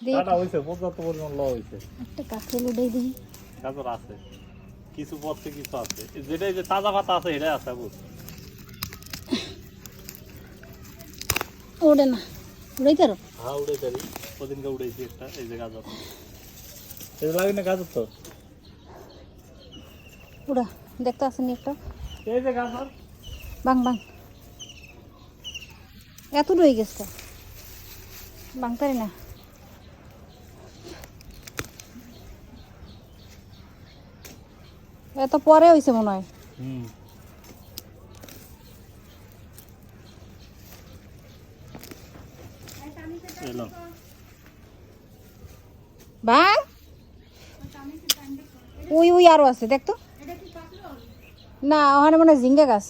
দেখ। কাটা হইছে পর্যাপ্ত পরিমাণ ল হইছে। একটা কাঁকরোল উঠাই দিই গাজর আছে কিছু আছে। যেটা যে তাজা পাতা আছে এটাই আছে বুঝ। ওড়ে না উড়াই তারো হ্যাঁ ওদিনকে একটা এই যে গাজর। এই লাগে না গাজর তো? উড়া দেখতে আসেনি একটা? এই যে গাজর। বাং বাং। এত রয়ে গেছে। বাং পারি না। এত পরে হয়েছে মনে হয়। বাং ওই ওই আরও আছে দেখ তো। না ওখানে মনে ঝিঙ্গা গাছ।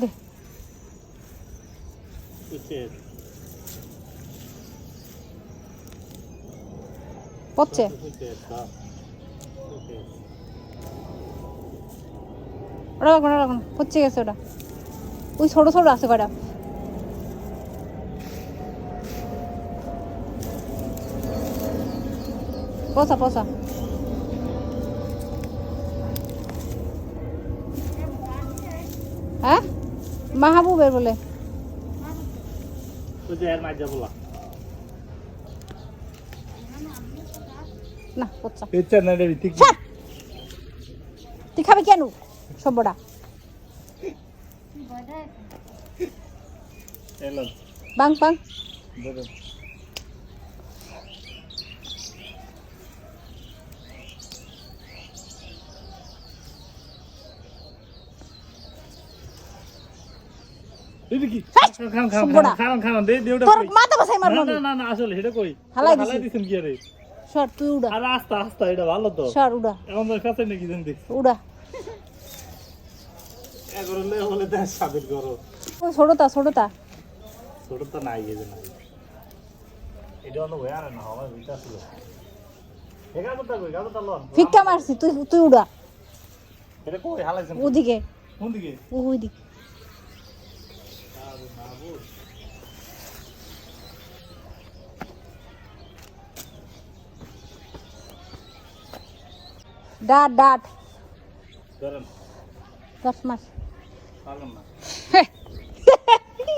দে। পচছে ওটা রাখো না রাখো। না পচে গেছে ওটা। ওই ছোট ছোট আছে কয়টা? পচা পচা। হ্যাঁ? মাহবুবের বলে। বুঝছে এর মাঝে বলা। না পচা। পেচ্ছা না রে ঠিক ছাড়! তুই খাবি কেন? সবটা বাং বাং। তোর কই? মাথা বসাই মার না না না না আসলে এটা কই? হালাই দিছেন কি রে সর তুই উড়া। আরে আস্তে আস্তে এটা ভালো তো। সর উড়া। এখন তোর কাছে নাকি দেন দেখ উড়া। এগরে লে বলে দেশ করো ওই ছোটটা ছোটটা নাই এই যে এটা হলো ওয়ার না হবে এটা ছিল। এগা তো কই? গাতো তো ফিক্কা মারছি তুই তুই উড়া। এটা কই? হালাইছেন ওদিকে। কোন দিকে? ওই দিক আরে মাহবুব ডাট ডাট। দশ মাস।